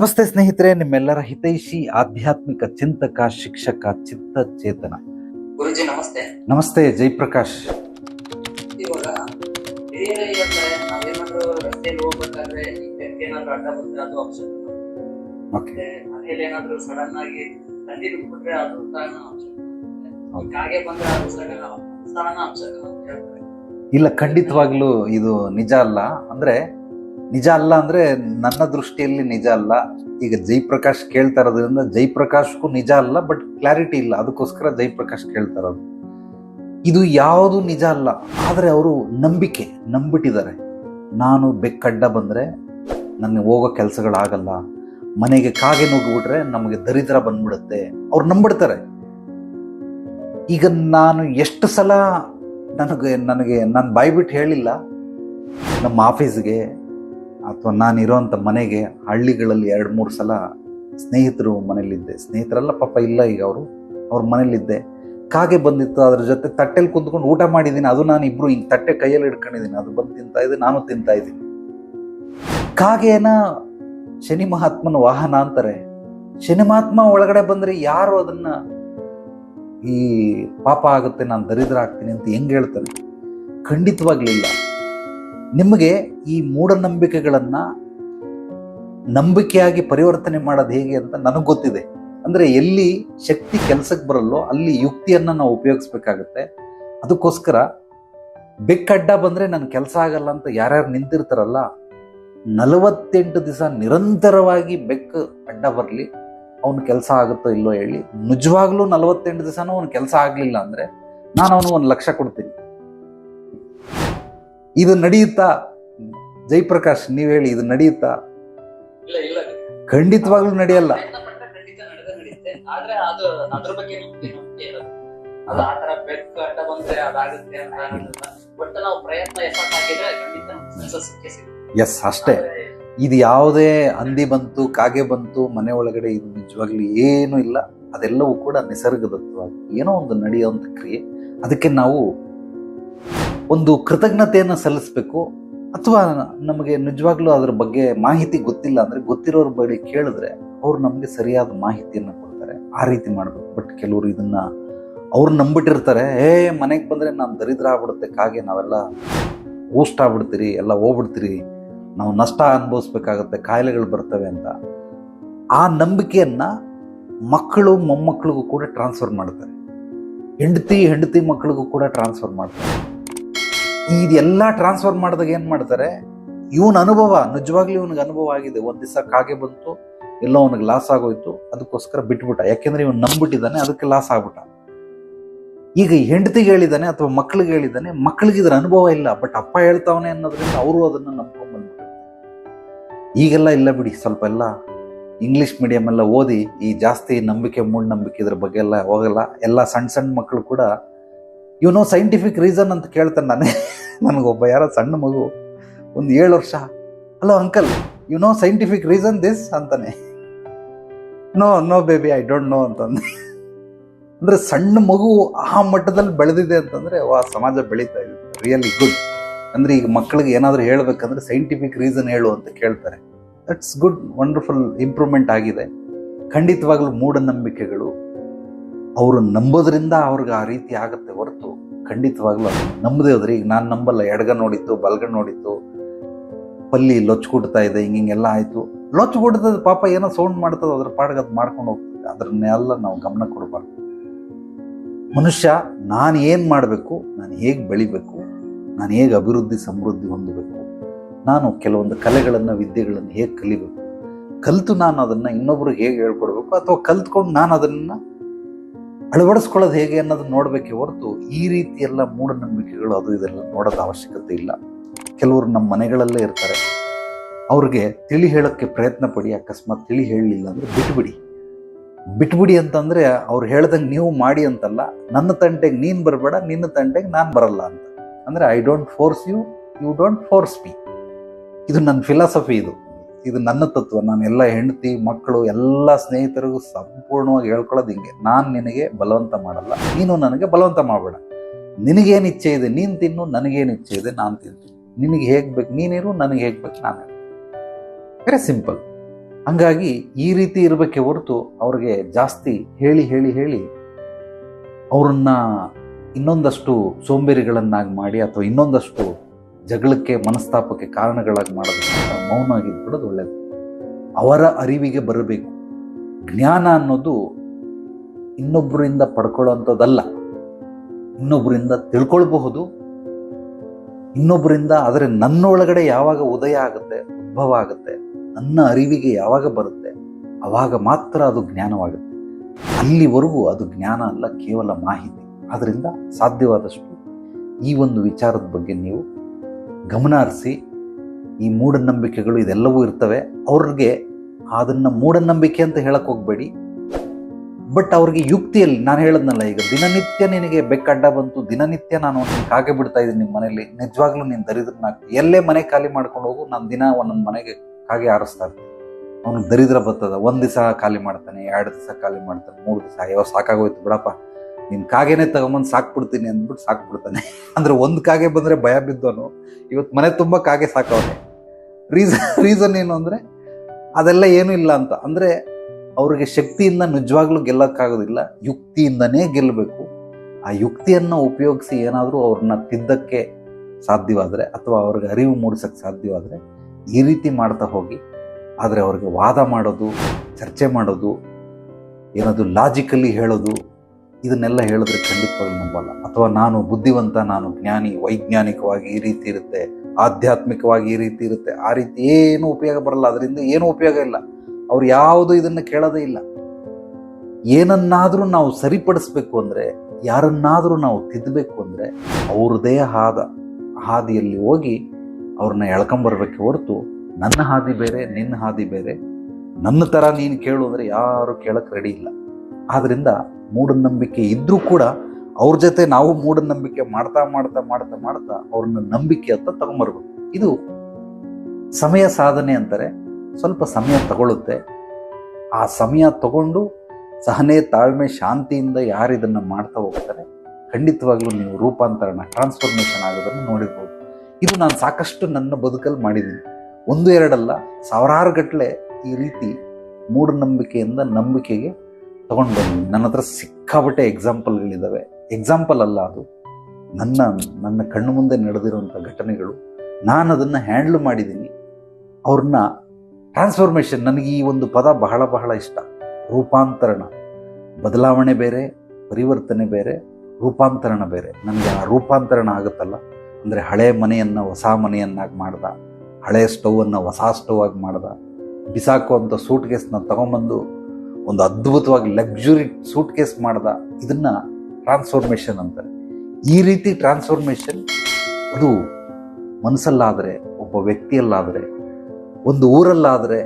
ನಮಸ್ತೆ ಸ್ನೇಹಿತರೆ ನಿಮ್ಮೆಲ್ಲರ ಹಿತೈಷಿ ಆಧ್ಯಾತ್ಮಿಕ ಚಿಂತಕ ಶಿಕ್ಷಕ ಚಿತ್ತ ಚೇತನ ಗುರುಜಿ ನಮಸ್ತೆ. ನಮಸ್ತೆ ಜೈಪ್ರಕಾಶ್ ಇವಾಗ ಹಿರಿಯರು ಹೇಳ್ತಾರೆ ನಾವೇನಾದ್ರೂ ರಸ್ತೆಯಲ್ಲಿ ಹೋಗ್ಬೇಕಾದ್ರೆ ಈ ಬೆಂಕಿ ಏನಾದ್ರೂ ಅಡ್ಡ ಬಂದ್ರೆ ಅದು ಅಪ್ಸೆಟ್ ಓಕೆ. ಮತ್ತೆ ಮನೇಲಿ ಏನಾದ್ರೂ ಸಡನ್ ಆಗಿ ತಂಡಿ ಬಿಟ್ಬಿಟ್ರೆ ಅದು ಕಾರಣ ಅಪ್ಸೆಟ್ ಹೌದು. ಕಾಗೆ ಬಂದ್ರೆ ಅದು ಸಡನ್ ಸ್ಥಾನ ಅಪ್ಸೆಟ್ ಅಂತ ಹೇಳ್ತಾರೆ. ಇಲ್ಲ ಖಂಡಿತವಾಗ್ಲೂ ಇದು ನಿಜ ಅಲ್ಲ. ಅಂದ್ರೆ ನಿಜ ಅಲ್ಲ ಅಂದ್ರೆ ನನ್ನ ದೃಷ್ಟಿಯಲ್ಲಿ ನಿಜ ಅಲ್ಲ. ಈಗ ಜೈಪ್ರಕಾಶ್ ಕೇಳ್ತಾ ಇರೋದ್ರಿಂದ ಜೈಪ್ರಕಾಶ್ಗೂ ನಿಜ ಅಲ್ಲ, ಬಟ್ ಕ್ಲಾರಿಟಿ ಇಲ್ಲ. ಅದಕ್ಕೋಸ್ಕರ ಜೈಪ್ರಕಾಶ್ ಕೇಳ್ತಾ ಇರೋದು. ಇದು ಯಾವುದು ನಿಜ ಅಲ್ಲ, ಆದರೆ ಅವರು ನಂಬಿಕೆ ನಂಬಿಟ್ಟಿದ್ದಾರೆ. ನಾನು ಬೆಕ್ಕಡ್ಡ ಬಂದರೆ ನನಗೆ ಹೋಗೋ ಕೆಲಸಗಳಾಗಲ್ಲ. ಮನೆಗೆ ಕಾಗೆ ನುಗ್ಗಿಬಿಟ್ರೆ ನಮಗೆ ದರಿದ್ರ ಬಂದ್ಬಿಡುತ್ತೆ. ಅವ್ರು ನಂಬಿಡ್ತಾರೆ. ಈಗ ನಾನು ಎಷ್ಟು ಸಲ ನನಗೆ ನನಗೆ, ನಾನು ಬಾಯ್ಬಿಟ್ಟು ಹೇಳಿಲ್ಲ. ನಮ್ಮ ಆಫೀಸ್ಗೆ ಅಥವಾ ನಾನು ಇರೋವಂಥ ಮನೆಗೆ ಹಳ್ಳಿಗಳಲ್ಲಿ ಎರಡು, ಮೂರು ಸಲ ಸ್ನೇಹಿತರು ಮನೇಲಿದ್ದೆ ಸ್ನೇಹಿತರೆಲ್ಲ ಪಾಪ ಇಲ್ಲ ಈಗ ಅವರು. ಅವ್ರ ಮನೇಲಿದ್ದೆ ಕಾಗೆ ಬಂದಿತ್ತು. ಅದ್ರ ಜೊತೆ ತಟ್ಟೆಲಿ ಕುಂತ್ಕೊಂಡು ಊಟ ಮಾಡಿದ್ದೀನಿ. ಅದು ನಾನು ಇಬ್ರು ಹಿಂಗೆ ತಟ್ಟೆ ಕೈಯಲ್ಲಿ ಹಿಡ್ಕೊಂಡಿದ್ದೀನಿ. ಅದು ಬಂದು ತಿಂತಾ ಇದೆ, ನಾನು ತಿಂತಾ ಇದ್ದೀನಿ. ಕಾಗೆನ ಶನಿ ಮಹಾತ್ಮನ ವಾಹನ ಅಂತಾರೆ. ಶನಿ ಮಹಾತ್ಮ ಒಳಗಡೆ ಬಂದರೆ ಯಾರು ಅದನ್ನ ಈ ಪಾಪ ಆಗುತ್ತೆ, ನಾನು ದರಿದ್ರ ಆಗ್ತೀನಿ ಅಂತ ಹೆಂಗೆ ಹೇಳ್ತಾನೆ ಖಂಡಿತವಾಗ್ಲಿಲ್ಲ. ನಿಮಗೆ ಈ ಮೂಢನಂಬಿಕೆಗಳನ್ನು ನಂಬಿಕೆಯಾಗಿ ಪರಿವರ್ತನೆ ಮಾಡೋದು ಹೇಗೆ ಅಂತ ನನಗೆ ಗೊತ್ತಿದೆ. ಅಂದರೆ ಎಲ್ಲಿ ಶಕ್ತಿ ಕೆಲಸಕ್ಕೆ ಬರಲ್ಲೋ ಅಲ್ಲಿ ಯುಕ್ತಿಯನ್ನು ನಾವು ಉಪಯೋಗಿಸ್ಬೇಕಾಗತ್ತೆ. ಅದಕ್ಕೋಸ್ಕರ ಬೆಕ್ಕಡ್ಡ ಬಂದರೆ ನನ್ನ ಕೆಲಸ ಆಗಲ್ಲ ಅಂತ ಯಾರ್ಯಾರು ನಿಂತಿರ್ತಾರಲ್ಲ, ನಲವತ್ತೆಂಟು ದಿವಸ ನಿರಂತರವಾಗಿ ಬೆಕ್ಕು ಅಡ್ಡ ಬರಲಿ, ಅವನ ಕೆಲಸ ಆಗುತ್ತೋ ಇಲ್ಲೋ ಹೇಳಿ, ನಿಜವಾಗ್ಲೂ ನಲವತ್ತೆಂಟು ದಿವಸನೂ ಅವನ ಕೆಲಸ ಆಗಲಿಲ್ಲ ಅಂದರೆ ನಾನು ಅವನು ಒಂದು ಲಕ್ಷ ಕೊಡ್ತೀನಿ. ಇದು ನಡೆಯುತ್ತಾ? ಜಯಪ್ರಕಾಶ್ ನೀವು ಹೇಳಿ ಇದು ನಡೆಯುತ್ತಾ? ಖಂಡಿತವಾಗ್ಲೂ ನಡೆಯಲ್ಲ. ಎಸ್ ಅಷ್ಟೇ. ಇದು ಯಾವುದೇ ಹಂದಿ ಬಂತು ಕಾಗೆ ಬಂತು ಮನೆ ಒಳಗಡೆ ಇದು ನಿಜವಾಗ್ಲೂ ಏನೂ ಇಲ್ಲ. ಅದೆಲ್ಲವೂ ಕೂಡ ನಿಸರ್ಗದತ್ವ ಏನೋ ಒಂದು ನಡೆಯುವಂಥ ಕ್ರಿಯೆ. ಅದಕ್ಕೆ ನಾವು ಒಂದು ಕೃತಜ್ಞತೆಯನ್ನು ಸಲ್ಲಿಸಬೇಕು ಅಥವಾ ನಮಗೆ ನಿಜವಾಗ್ಲೂ ಅದರ ಬಗ್ಗೆ ಮಾಹಿತಿ ಗೊತ್ತಿಲ್ಲ ಅಂದರೆ ಗೊತ್ತಿರೋರ ಬಳಿ ಕೇಳಿದ್ರೆ ಅವ್ರು ನಮಗೆ ಸರಿಯಾದ ಮಾಹಿತಿಯನ್ನು ಕೊಡ್ತಾರೆ. ಆ ರೀತಿ ಮಾಡಬೇಕು. ಬಟ್ ಕೆಲವರು ಇದನ್ನು ಅವ್ರು ನಂಬಿಟ್ಟಿರ್ತಾರೆ. ಏ, ಮನೆಗೆ ಬಂದರೆ ನಾನು ದರಿದ್ರ ಆಗ್ಬಿಡುತ್ತೆ, ಕಾಗೆ ನಾವೆಲ್ಲ ಊಷ್ಟ ಆಗ್ಬಿಡ್ತೀರಿ, ಎಲ್ಲ ಹೋಗ್ಬಿಡ್ತೀರಿ, ನಾವು ನಷ್ಟ ಅನುಭವಿಸ್ಬೇಕಾಗತ್ತೆ, ಕಾಯಿಲೆಗಳು ಬರ್ತವೆ ಅಂತ. ಆ ನಂಬಿಕೆಯನ್ನು ಮಕ್ಕಳು, ಮೊಮ್ಮಕ್ಕಳಿಗೂ ಕೂಡ ಟ್ರಾನ್ಸ್ಫರ್ ಮಾಡ್ತಾರೆ. ಹೆಂಡತಿ ಹೆಂಡತಿ ಮಕ್ಕಳಿಗೂ ಕೂಡ ಟ್ರಾನ್ಸ್ಫರ್ ಮಾಡ್ತಾರೆ. ಇದೆಲ್ಲ ಟ್ರಾನ್ಸ್ಫರ್ ಮಾಡಿದಾಗ ಏನು ಮಾಡ್ತಾರೆ? ಇವನ ಅನುಭವ, ನಿಜವಾಗ್ಲೂ ಇವನಿಗೆ ಅನುಭವ ಆಗಿದೆ. ಒಂದು ದಿವಸ ಕಾಗೆ ಬಂತು, ಎಲ್ಲೋ ಅವನಿಗೆ ಲಾಸ್ ಆಗೋಯ್ತು. ಅದಕ್ಕೋಸ್ಕರ ಬಿಟ್ಬಿಟ್ಟ. ಯಾಕೆಂದ್ರೆ ಇವನು ನಂಬಿಟ್ಟಿದ್ದಾನೆ ಅದಕ್ಕೆ ಲಾಸ್ ಆಗ್ಬಿಟ್ಟ. ಈಗ ಹೆಂಡತಿಗೆ ಹೇಳಿದ್ದಾನೆ ಅಥವಾ ಮಕ್ಕಳಿಗೆ ಹೇಳಿದ್ದಾನೆ ಮಕ್ಕಳಿಗೆ ಇದ್ರ ಅನುಭವ ಇಲ್ಲ. ಬಟ್ ಅಪ್ಪ ಹೇಳ್ತಾವನೆ ಅನ್ನೋದ್ರಿಂದ ಅವರು ಅದನ್ನ ನಂಬ್ಕೊಂಡ್ ಬಂದ್ಬಿಟ್ಟು ಈಗೆಲ್ಲ ಇಲ್ಲ ಬಿಡಿ, ಸ್ವಲ್ಪ ಎಲ್ಲ ಇಂಗ್ಲಿಷ್ ಮೀಡಿಯಂ ಎಲ್ಲ ಓದಿ, ಈ ಜಾಸ್ತಿ ನಂಬಿಕೆ ಮೂಢನಂಬಿಕೆ ಇದ್ರ ಬಗ್ಗೆ ಎಲ್ಲ ಹೋಗಲ್ಲ. ಎಲ್ಲ ಸಣ್ಣ ಸಣ್ಣ ಮಕ್ಕಳು ಕೂಡ ಇವನು ಸೈಂಟಿಫಿಕ್ ರೀಸನ್ ಅಂತ ಕೇಳ್ತಾನೆ ನಾನೇ. ನನಗೊಬ್ಬ ಯಾರೋ ಸಣ್ಣ ಮಗು, ಒಂದು ಏಳು ವರ್ಷ. Hello uncle you know scientific reason this ಅಂತಾನೆ. No no baby I don't know ಅಂತಂದೆ ಅಂದರೆ ಸಣ್ಣ ಮಗು ಆ ಮಟ್ಟದಲ್ಲಿ ಬೆಳೆದಿದೆ ಅಂತಂದರೆ, ವಾ, ಸಮಾಜ ಬೆಳೀತಾ ಇದೆ. ರಿಯಲಿ ಗುಡ್ ಅಂದರೆ ಈಗ ಮಕ್ಕಳಿಗೆ ಏನಾದರೂ ಹೇಳಬೇಕಂದ್ರೆ ಸೈಂಟಿಫಿಕ್ ರೀಸನ್ ಹೇಳು ಅಂತ ಕೇಳ್ತಾರೆ. ದಟ್ಸ್ ಗುಡ್ ವಂಡರ್ಫುಲ್ ಇಂಪ್ರೂವ್ಮೆಂಟ್ ಆಗಿದೆ. ಖಂಡಿತವಾಗ್ಲೂ ಮೂಢನಂಬಿಕೆಗಳು ಅವರು ನಂಬೋದ್ರಿಂದ ಅವ್ರಿಗೆ ಆ ರೀತಿ ಆಗುತ್ತೆ ಹೊರತು. ಖಂಡಿತವಾಗ್ಲೂ ನಂಬದೇ ಹೋದ್ರೆ, ಈಗ ನಾನು ನಂಬಲ್ಲ ಎಡಗ ನೋಡಿತ್ತು ಬಲ್ಗ ನೋಡಿತ್ತು, ಪಲ್ಲಿ ಲೊಚ್ಚ ಕುಡ್ತಾ ಇದೆ, ಹಿಂಗೆ ಹಿಂಗೆಲ್ಲ ಆಯಿತು. ಲೊಚ್ಚು ಕುಡ್ತದ ಪಾಪ ಏನೋ ಸೌಂಡ್ ಮಾಡ್ತದೆ, ಅದ್ರ ಪಾಡ್ಗೆ ಅದು ಮಾಡ್ಕೊಂಡು ಹೋಗ್ತದೆ. ಅದನ್ನೆಲ್ಲ ನಾವು ಗಮನ ಕೊಡಬಾರ್ದು. ಮನುಷ್ಯ, ನಾನು ಏನು ಮಾಡಬೇಕು, ನಾನು ಹೇಗೆ ಬೆಳಿಬೇಕು, ನಾನು ಹೇಗೆ ಅಭಿವೃದ್ಧಿ, ಸಮೃದ್ಧಿ ಹೊಂದಬೇಕು, ನಾನು ಕೆಲವೊಂದು ಕಲೆಗಳನ್ನು, ವಿದ್ಯೆಗಳನ್ನು ಹೇಗೆ ಕಲಿಬೇಕು, ಕಲಿತು ನಾನು ಅದನ್ನು ಇನ್ನೊಬ್ರಿಗೆ ಹೇಗೆ ಹೇಳ್ಕೊಡ್ಬೇಕು, ಅಥವಾ ಕಲ್ತ್ಕೊಂಡು ನಾನು ಅದನ್ನು ಅಳವಡಿಸ್ಕೊಳ್ಳೋದು ಹೇಗೆ ಅನ್ನೋದನ್ನ ನೋಡಬೇಕೆ ಹೊರತು ಈ ರೀತಿ ಎಲ್ಲ ಮೂಢನಂಬಿಕೆಗಳು ಅದು ಇದೆಲ್ಲ ನೋಡೋದ ಅವಶ್ಯಕತೆ ಇಲ್ಲ. ಕೆಲವರು ನಮ್ಮ ಮನೆಗಳಲ್ಲೇ ಇರ್ತಾರೆ. ಅವ್ರಿಗೆ ತಿಳಿ ಹೇಳೋಕ್ಕೆ ಪ್ರಯತ್ನ ಪಡಿ, ಅಕಸ್ಮಾತ್ ತಿಳಿ ಹೇಳಲಿಲ್ಲ ಅಂದರೆ ಬಿಟ್ಬಿಡಿ. ಬಿಟ್ಬಿಡಿ ಅಂತಂದರೆ ಅವ್ರು ಹೇಳ್ದಂಗೆ ನೀವು ಮಾಡಿ ಅಂತಲ್ಲ, ನನ್ನ ತಂಟೆಗೆ ನೀನು ಬರಬೇಡ, ನಿನ್ನ ತಂಟೆಗೆ ನಾನು ಬರಲ್ಲ ಅಂತ. ಅಂದರೆ I don't force you you don't force me ಇದು ನನ್ನ ಫಿಲಾಸಫಿ ಇದು. ಇದು ನನ್ನ ತತ್ವ. ನಾನು ಎಲ್ಲ ಹೆಂಡತಿ, ಮಕ್ಕಳು, ಎಲ್ಲ ಸ್ನೇಹಿತರಿಗೂ ಸಂಪೂರ್ಣವಾಗಿ ಹೇಳ್ಕೊಳ್ಳೋದು ಹಿಂಗೆ. ನಾನು ನಿನಗೆ ಬಲವಂತ ಮಾಡಲ್ಲ. ನೀನು ನನಗೆ ಬಲವಂತ ಮಾಡಬೇಡ. ನಿನಗೇನು ಇಚ್ಛೆ ಇದೆ? ನೀನು ತಿನ್ನು, ನನಗೇನು ಇಚ್ಛೆ ಇದೆ? ನಾನು ತಿಂತೀನಿ. ನಿನಗೆ ಹೇಗೆ ಬೇಕು? ನೀನಿರು ನನಗೆ ಹೇಗೆ ಬೇಕು? ನಾನು ವೆರಿ ಸಿಂಪಲ್ ಹಂಗಾಗಿ ಈ ರೀತಿ ಇರಬೇಕೆ ಹೊರತು ಅವ್ರಿಗೆ ಜಾಸ್ತಿ ಹೇಳಿ ಹೇಳಿ ಹೇಳಿ ಅವ್ರನ್ನ ಇನ್ನೊಂದಷ್ಟು ಸೋಂಬೇರಿಗಳನ್ನಾಗಿ ಮಾಡಿ ಅಥವಾ ಇನ್ನೊಂದಷ್ಟು ಜಗಳಕ್ಕೆ, ಮನಸ್ತಾಪಕ್ಕೆ ಕಾರಣಗಳಾಗಿ ಮಾಡೋದಕ್ಕಿಂತ ಮೌನ ಆಗಿದ್ಬಿಡೋದು ಒಳ್ಳೆಯದು ಅವರ ಅರಿವಿಗೆ ಬರಬೇಕು. ಜ್ಞಾನ ಅನ್ನೋದು ಇನ್ನೊಬ್ಬರಿಂದ ಪಡ್ಕೊಳ್ಳೋಂಥದ್ದಲ್ಲ ಇನ್ನೊಬ್ಬರಿಂದ ತಿಳ್ಕೊಳ್ಬಹುದು. ಇನ್ನೊಬ್ಬರಿಂದ ಆದರೆ ನನ್ನೊಳಗಡೆ ಯಾವಾಗ ಉದಯ ಆಗುತ್ತೆ, ಉದ್ಭವ ಆಗುತ್ತೆ, ನನ್ನ ಅರಿವಿಗೆ ಯಾವಾಗ ಬರುತ್ತೆ ಆವಾಗ ಮಾತ್ರ ಅದು ಜ್ಞಾನವಾಗುತ್ತೆ. ಅಲ್ಲಿವರೆಗೂ ಅದು ಜ್ಞಾನ ಅಲ್ಲ, ಕೇವಲ ಮಾಹಿತಿ. ಆದ್ದರಿಂದ ಸಾಧ್ಯವಾದಷ್ಟು ಈ ಒಂದು ವಿಚಾರದ ಬಗ್ಗೆ ನೀವು ಗಮನ ಹರಿಸಿ ಈ ಮೂಢನಂಬಿಕೆಗಳು ಇದೆಲ್ಲವೂ ಇರ್ತವೆ. ಅವ್ರಿಗೆ ಅದನ್ನು ಮೂಢನಂಬಿಕೆ ಅಂತ ಹೇಳಕ್ಕೆ ಹೋಗಬೇಡಿ. ಬಟ್ ಅವ್ರಿಗೆ ಯುಕ್ತಿಯಲ್ಲಿ, ನಾನು ಹೇಳದ್ನಲ್ಲ ಈಗ, ದಿನನಿತ್ಯ ನಿನಗೆ ಬೆಕ್ಕಡ್ಡ ಬಂತು, ದಿನನಿತ್ಯ ನಾನು ಒಂದು ಕಾಗೆ ಬಿಡ್ತಾ ಇದ್ದೀನಿ ನಿಮ್ಮ ಮನೇಲಿ ನಿಜವಾಗ್ಲೂ ನೀನು ದರಿದ್ರನ್ನ ಎಲ್ಲೇ ಮನೆ ಖಾಲಿ ಮಾಡ್ಕೊಂಡು ಹೋಗು, ನಾನು ದಿನ ಒಂದೊಂದು ಮನೆಗೆ ಕಾಗೆ ಆರಿಸ್ತಾ ಇರ್ತೀನಿ. ಅವ್ನಿಗೆ ದರಿದ್ರ ಬರ್ತದ ಒಂದು ದಿವಸ ಖಾಲಿ ಮಾಡ್ತಾನೆ, ಎರಡು ದಿವಸ ಖಾಲಿ ಮಾಡ್ತಾನೆ, ಮೂರು ದಿವಸ ಅಯ್ಯೋ ಸಾಕಾಗೋಯ್ತು ಬಿಡಪ್ಪ. ನಿನ್ ಕಾಗೆನೆ ತಗೊಂಬಂದು ಸಾಕ್ಬಿಡ್ತೀನಿ ಅಂದ್ಬಿಟ್ಟು ಸಾಕ್ಬಿಡ್ತಾನೆ. ಅಂದ್ರೆ ಒಂದು ಕಾಗೆ ಬಂದ್ರೆ ಭಯ ಬಿದ್ದವನು ಇವತ್ತು ಮನೆ ತುಂಬಾ ಕಾಗೆ ಸಾಕವನೆ. ರೀಸನ್ ರೀಸನ್ ಏನು ಅಂದರೆ, ಅದೆಲ್ಲ ಏನೂ ಇಲ್ಲ ಅಂತ. ಅಂದರೆ, ಅವರಿಗೆ ಶಕ್ತಿಯಿಂದ ನಿಜವಾಗ್ಲೂ ಗೆಲ್ಲೋಕ್ಕಾಗೋದಿಲ್ಲ. ಯುಕ್ತಿಯಿಂದನೇ ಗೆಲ್ಲಬೇಕು. ಆ ಯುಕ್ತಿಯನ್ನು ಉಪಯೋಗಿಸಿ ಏನಾದರೂ ಅವ್ರನ್ನ ತಿದ್ದಕ್ಕೆ ಸಾಧ್ಯವಾದರೆ, ಅಥವಾ ಅವ್ರಿಗೆ ಅರಿವು ಮೂಡಿಸೋಕ್ಕೆ ಸಾಧ್ಯವಾದರೆ, ಈ ರೀತಿ ಮಾಡ್ತಾ ಹೋಗಿ, ಆದರೆ ಅವ್ರಿಗೆ ವಾದ ಮಾಡೋದು, ಚರ್ಚೆ ಮಾಡೋದು, ಏನಾದರೂ ಲಾಜಿಕಲಿ ಹೇಳೋದು ಇದನ್ನೆಲ್ಲ ಹೇಳಿದ್ರೆ ಖಂಡಿತವಾಗಿ ನಂಬಲ್ಲ. ಅಥವಾ ನಾನು ಬುದ್ಧಿವಂತ, ನಾನು ಜ್ಞಾನಿ, ವೈಜ್ಞಾನಿಕವಾಗಿ ಈ ರೀತಿ ಇರುತ್ತೆ, ಆಧ್ಯಾತ್ಮಿಕವಾಗಿ ಈ ರೀತಿ ಇರುತ್ತೆ, ಆ ರೀತಿ ಏನು ಉಪಯೋಗ ಬರಲ್ಲ. ಅದರಿಂದ ಏನು ಉಪಯೋಗ ಇಲ್ಲ. ಅವ್ರು ಯಾವುದು ಇದನ್ನು ಕೇಳೋದೇ ಇಲ್ಲ. ಏನನ್ನಾದರೂ ನಾವು ಸರಿಪಡಿಸ್ಬೇಕು ಅಂದರೆ, ಯಾರನ್ನಾದರೂ ನಾವು ತಿದ್ದಬೇಕು ಅಂದರೆ, ಅವ್ರದೇ ಹಾದ. ಹಾದಿಯಲ್ಲಿ ಹೋಗಿ ಅವ್ರನ್ನ ಎಳ್ಕೊಂಬರ್ಬೇಕು ಹೊರತು, ನನ್ನ ಹಾದಿ ಬೇರೆ, ನಿನ್ನ ಹಾದಿ ಬೇರೆ. ನನ್ನ ಥರ ನೀನು ಕೇಳು ಅಂದರೆ ಯಾರು ಕೇಳಕ್ಕೆ ರೆಡಿ ಇಲ್ಲ. ಆದ್ದರಿಂದ ಮೂಢನಂಬಿಕೆ ಇದ್ದರೂ ಕೂಡ ಅವ್ರ ಜೊತೆ ನಾವು ಮೂಢನಂಬಿಕೆ ಮಾಡ್ತಾ ಮಾಡ್ತಾ ಮಾಡ್ತಾ ಮಾಡ್ತಾ ಅವ್ರನ್ನ ನಂಬಿಕೆ ಅಂತ ತಗೊಂಬರ್ಬೇಕು. ಇದು ಸಮಯ ಸಾಧನೆ ಅಂತಾರೆ. ಸ್ವಲ್ಪ ಸಮಯ ತಗೊಳ್ಳುತ್ತೆ ಆ ಸಮಯ ತಗೊಂಡು ಸಹನೆ, ತಾಳ್ಮೆ, ಶಾಂತಿಯಿಂದ ಯಾರು ಇದನ್ನು ಮಾಡ್ತಾ ಹೋಗ್ತಾರೆ, ಖಂಡಿತವಾಗ್ಲೂ ನೀವು ರೂಪಾಂತರಣ ಟ್ರಾನ್ಸ್ಫಾರ್ಮೇಷನ್ ಆಗೋದನ್ನು ನೋಡಿರ್ಬೋದು. ಇದು ನಾನು ಸಾಕಷ್ಟು ನನ್ನ ಬದುಕಲ್ಲಿ ಮಾಡಿದ್ದೀನಿ. ಒಂದು ಎರಡಲ್ಲ, ಸಾವಿರಾರು ಗಟ್ಟಲೆ ಈ ರೀತಿ ಮೂಢನಂಬಿಕೆಯಿಂದ ನಂಬಿಕೆಗೆ ತಗೊಂಡು ಬನ್ನಿ ನನ್ನ ಹತ್ರ ಸಿಕ್ಕಾಬಟ್ಟೆ ಎಕ್ಸಾಂಪಲ್ಗಳಿದ್ದಾವೆ ಎಕ್ಸಾಂಪಲ್ ಅಲ್ಲ ಅದು. ನನ್ನ ನನ್ನ ಕಣ್ಣು ಮುಂದೆ ನಡೆದಿರುವಂಥ ಘಟನೆಗಳು, ನಾನು ಅದನ್ನು ಹ್ಯಾಂಡಲ್ ಮಾಡಿದ್ದೀನಿ. ಅವ್ರನ್ನ ಟ್ರಾನ್ಸ್ಫಾರ್ಮೇಷನ್ ನನಗೆ ಈ ಒಂದು ಪದ ಬಹಳ ಬಹಳ ಇಷ್ಟ. ರೂಪಾಂತರಣ. ಬದಲಾವಣೆ ಬೇರೆ, ಪರಿವರ್ತನೆ ಬೇರೆ, ರೂಪಾಂತರಣ ಬೇರೆ. ನನಗೆ ಆ ರೂಪಾಂತರಣ ಆಗುತ್ತಲ್ಲ. ಅಂದರೆ ಹಳೆ ಮನೆಯನ್ನು ಹೊಸ ಮನೆಯನ್ನಾಗಿ ಮಾಡ್ದ, ಹಳೆ ಸ್ಟೌವನ್ನು ಹೊಸ ಸ್ಟವ್ ಆಗಿ ಮಾಡ್ದ, ಬಿಸಾಕುವಂಥ ಸೂಟ್ ಕೇಸ್ನ ತಗೊಂಬಂದು ಒಂದು ಅದ್ಭುತವಾಗಿ ಲಕ್ಸುರಿ ಸೂಟ್ ಕೇಸ್ ಮಾಡ್ದ ಇದನ್ನ ಟ್ರಾನ್ಸ್ಫಾರ್ಮೇಷನ್ ಅಂತಾರೆ. ಈ ರೀತಿ ಟ್ರಾನ್ಸ್ಫಾರ್ಮೇಷನ್ ಅದು ಮನಸ್ಸಲ್ಲಾದರೆ, ಒಬ್ಬ ವ್ಯಕ್ತಿಯಲ್ಲಾದರೆ, ಒಂದು ಊರಲ್ಲಾದರೆ,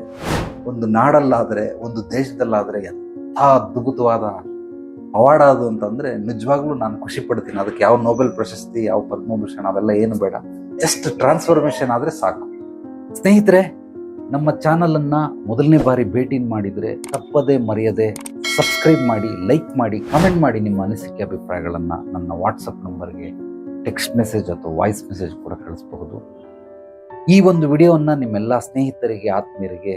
ಒಂದು ನಾಡಲ್ಲಾದರೆ, ಒಂದು ದೇಶದಲ್ಲಾದರೆ ಎಂಥ ಅದ್ಭುತವಾದ ಅವಾರ್ಡ್ ಅದು ಅಂತಂದರೆ ನಿಜವಾಗ್ಲೂ ನಾನು ಖುಷಿ ಪಡ್ತೀನಿ. ಅದಕ್ಕೆ ಯಾವ ನೋಬೆಲ್ ಪ್ರಶಸ್ತಿ, ಯಾವ ಪದ್ಮಭೂಷಣ, ಅವೆಲ್ಲ ಏನು ಬೇಡ. ಜಸ್ಟ್ ಟ್ರಾನ್ಸ್ಫಾರ್ಮೇಷನ್ ಆದರೆ ಸಾಕು. ಸ್ನೇಹಿತರೆ ನಮ್ಮ ಚಾನಲನ್ನು ಮೊದಲನೇ ಬಾರಿ ಭೇಟಿ ಮಾಡಿದರೆ ತಪ್ಪದೇ ಮರೆಯದೆ ಸಬ್ಸ್ಕ್ರೈಬ್ ಮಾಡಿ ಲೈಕ್ ಮಾಡಿ ಕಮೆಂಟ್ ಮಾಡಿ ನಿಮ್ಮ ಅನಿಸಿಕೆ ಅಭಿಪ್ರಾಯಗಳನ್ನು ನನ್ನ ವಾಟ್ಸಪ್ ನಂಬರ್ಗೆ ಟೆಕ್ಸ್ಟ್ ಮೆಸೇಜ್ ಅಥವಾ ವಾಯ್ಸ್ ಮೆಸೇಜ್ ಕೂಡ ಕಳಿಸಬಹುದು. ಈ ಒಂದು ವಿಡಿಯೋವನ್ನು ನಿಮ್ಮೆಲ್ಲ ಸ್ನೇಹಿತರಿಗೆ, ಆತ್ಮೀಯರಿಗೆ